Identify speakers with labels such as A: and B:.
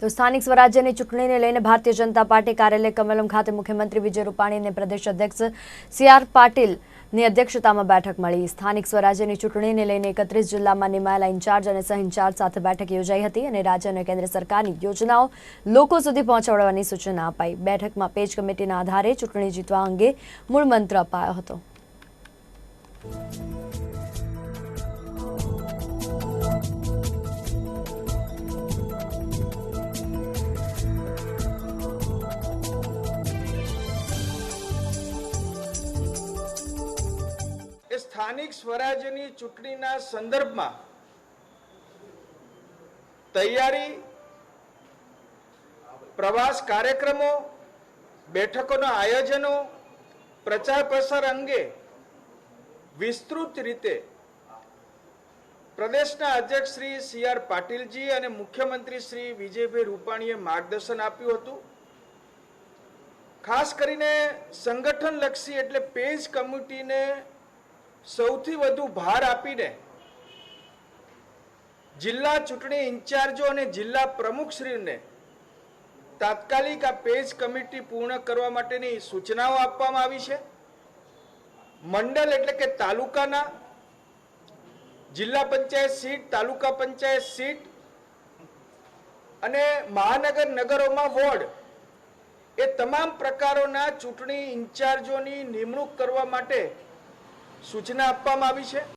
A: તો સ્થાનિક સ્વરાજ્યની ચૂંટણીને લઈને ભારતીય જનતા પાર્ટી કાર્યાલય કમલમ ખાતે મુખ્યમંત્રી વિજય રૂપાણી અને પ્રદેશ અધ્યક્ષ સી આર પાટીલની અધ્યક્ષતામાં બેઠક મળી. સ્થાનિક સ્વરાજ્યની ચૂંટણીને લઈને એકત્રીસ જિલ્લામાં નિમાયેલા ઇન્ચાર્જ અને સહ ઇન્ચાર્જ સાથે બેઠક યોજાઈ હતી અને રાજ્ય અને કેન્દ્ર સરકારની યોજનાઓ લોકો સુધી પહોંચાડવાની સૂચના અપાઈ. બેઠકમાં પેજ કમિટીના આધારે ચૂંટણી જીતવા અંગે મૂળ મંત્ર અપાયો હતો.
B: સ્થાનિક સ્વરાજ્યની ચૂંટણીના સંદર્ભમાં તૈયારી, પ્રવાસ કાર્યક્રમો, બેઠકોના આયોજનો, પ્રચાર પ્રસાર અંગે વિસ્તૃત રીતે પ્રદેશના અધ્યક્ષ શ્રી સી આર પાટીલજી અને મુખ્યમંત્રી શ્રી વિજયભાઈ રૂપાણીએ માર્ગદર્શન આપ્યું હતું. ખાસ કરીને સંગઠન લક્ષી એટલે પેજ કમિટીને સૌથી વધુ ભાર આપીને જિલ્લા ચૂંટણી ઇન્ચાર્જો અને જિલ્લા પ્રમુખશ્રીને તાત્કાલિક આ પેજ કમિટી પૂર્ણ કરવા માટેની સૂચનાઓ આપવામાં આવી છે. મંડળ એટલે કે તાલુકાના જિલ્લા પંચાયત સીટ, તાલુકા પંચાયત સીટ અને મહાનગર નગરોમાં વોર્ડ એ તમામ પ્રકારોના ચૂંટણી ઇન્ચાર્જોની નિમણૂક કરવા માટે સૂચના આપવામાં આવી છે?